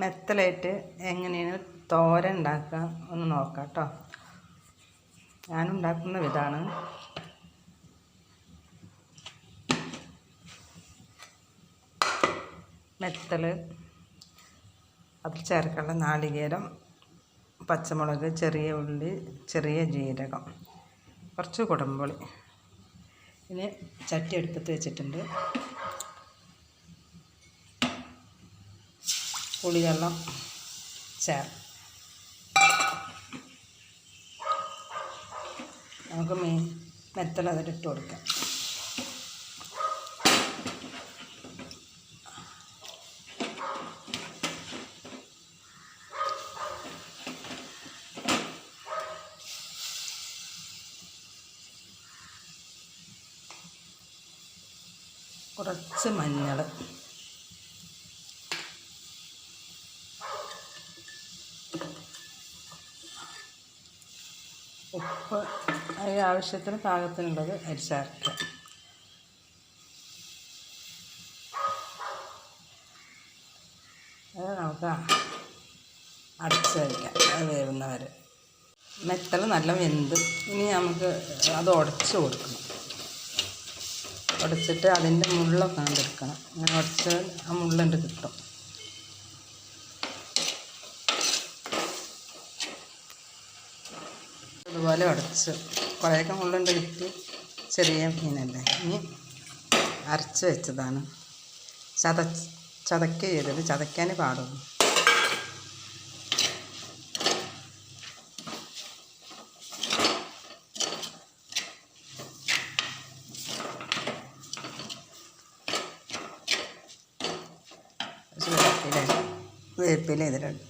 മെത്തലായിട്ട് എങ്ങനെയാണ് തോരൻ ഉണ്ടാക്കുക ഒന്ന് നോക്കാം കേട്ടോ. ഞാനുണ്ടാക്കുന്ന വിധമാണ് മെത്തൽ അതിൽ ചേർക്കാനുള്ള നാളികേരം പച്ചമുളക് ചെറിയ ഉള്ളി ചെറിയ ജീരകം കുറച്ച് കുടമ്പുളി ഇനി ചട്ടി അടുപ്പത്ത് വെച്ചിട്ടുണ്ട്. പുളിവെള്ളം ചേർ നമുക്ക് മീൻ മെത്തൽ അതിലിട്ട് കൊടുക്കാം. കുറച്ച് മഞ്ഞൾ ഉപ്പ് അതിന് ആവശ്യത്തിന് പാകത്തിനുള്ളത് അരി ചേർക്കുക അത് നമുക്ക് അടച്ച് വയ്ക്കാം അത് വേവുന്നവർ മെത്തൽ നല്ല വെന്ത് ഇനി നമുക്ക് അത് ഉടച്ച് കൊടുക്കണം. ഉടച്ചിട്ട് അതിന്റെ മുള്ളൊക്കെ കണ്ടെടുക്കണം അങ്ങനെ ഉടച്ച് ആ മുള്ളുണ്ട് കിട്ടും. അതുപോലെ ഉടച്ച്. കുറേയൊക്കെ മുള്ളുണ്ട് കിട്ടി ചെറിയ മീനല്ലേ. ഇനി അരച്ച് വെച്ചതാണ്. ചത ചതക്ക ചെയ്തത്. ചതയ്ക്കാനേ പാടുള്ളൂ. വേപ്പില ഇതിലുണ്ട്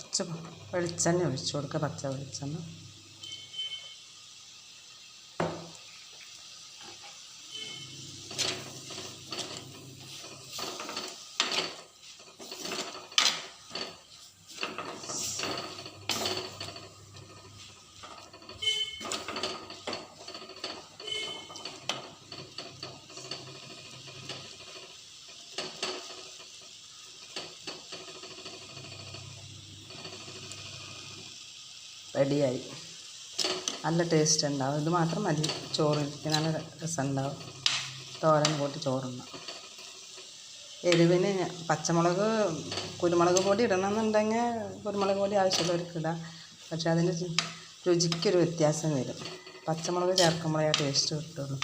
കുറച്ച് വെളിച്ചെണ്ണ ഒഴിച്ചു കൊടുക്കുക പച്ച വെളിച്ചെണ്ണ. റെഡിയായി. നല്ല ടേസ്റ്റ് ഉണ്ടാവും. ഇത് മാത്രം മതി. ചോറിന് നല്ല രസമുണ്ടാവും. തോരൻ കൂട്ടി ചോറുണ്ണാം എരിവിന് പച്ചമുളക് കുരുമുളക് പൊടി ഇടണമെന്നുണ്ടെങ്കിൽ കുരുമുളക് പൊടി ആവശ്യമുള്ളവർക്ക് ഇടാം. പക്ഷേ അതിന് രുചിക്കൊരു വ്യത്യാസം വരും. പച്ചമുളക് ചേർക്കുമ്പോഴേ ആ ടേസ്റ്റ് കിട്ടുള്ളൂ.